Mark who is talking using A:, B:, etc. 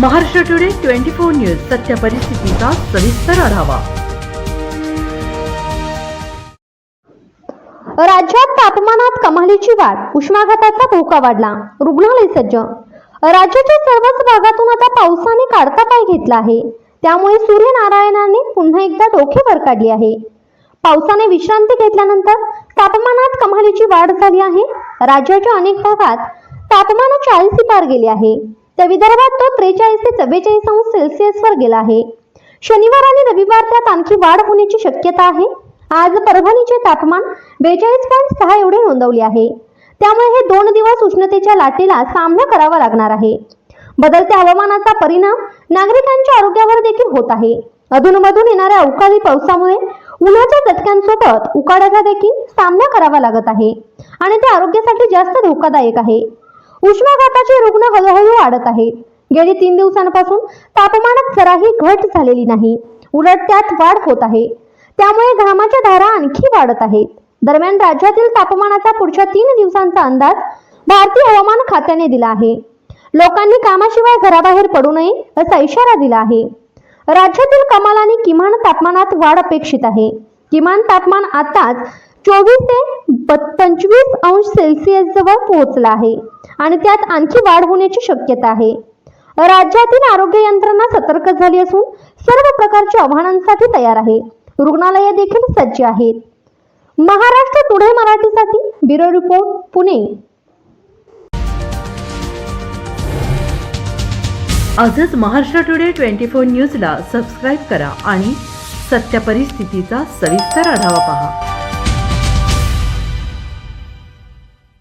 A: Maharashtra today twenty four news सत्य परिस्थितीचा सविस्तर आढावा.
B: राज्यात तापमानात कमालीची वाढ उष्माघाताचा धोका वाढला रुग्णालय सज्ज. राज्याच्या सर्वच भागातून आता पावसाने काढता पाय घेतला आहे. त्यामुळे सूर्यनारायणाने पुन्हा एकदा डोके वर काढले आहे. पावसाने विश्रांती घेतल्यानंतर तापमानात कमालीची वाढ झाली आहे. राज्याच्या अनेक भागात तापमान चाळीस पार गेले आहे. तर विदर्भात तो त्रेचाळीस ते चव्वेचाळीस अंश सेल्सिअसवर गेला आहे. शनिवार आणि रविवार त्यात आणखी वाढ होण्याची शक्यता आहे. आज परभणीचे तापमान बेचाळीस पॉईंट सहा एवढे नोंदवले आहे. त्यामुळे हे दोन दिवस उष्णतेच्या लाटेला सामना करावा लागणार आहे. बदलत्या हवामानाचा परिणाम नागरिकांच्या आरोग्यावर देखील होत आहे. अधूनमधून येणाऱ्या अवकाळी पावसामुळे उन्हाच्या चटक्यांसोबत उकाड्याचा देखील सामना करावा लागत आहे. आणि ते आरोग्यासाठी जास्त धोकादायक आहे. उष्माघाताचे रुग्ण हळूहळू वाढत आहेत. गेली तीन दिवसांपासून तापमानात जराही घट झालेली नाही. उलट त्यात वाढ होत आहे. त्यामुळे घामाच्या धारा आणखी वाढत आहेत. दरम्यान राज्यातील तापमानाचा पुढच्या तीन दिवसांचा अंदाज भारतीय हवामान खात्याने दिला आहे. लोकांनी कामाशिवाय घराबाहेर पडू नये असा इशारा दिला आहे. राज्यातील कमाल आणि किमान तापमानात वाढ अपेक्षित आहे. किमान तापमान आताच चोवीस ते पंचवीस अंश सेल्सिअस जवळ पोहोचला आहे. आणि त्यात आणखी वाढ होण्याची शक्यता आहे. राज्यातील आरोग्य यंत्रणा सतर्क झाली असून सर्व प्रकारच्या आव्हानांसाठी तयार आहे. रुग्णालये देखील सज्ज आहेत. महाराष्ट्र पुढे मराठीसाठी ब्युरो रिपोर्ट पुणे.
A: आजच महाराष्ट्र टुडे ट्वेंटी फोर न्यूजला सबस्क्राईब करा आणि सत्य परिस्थितीचा सविस्तर आढावा पहा.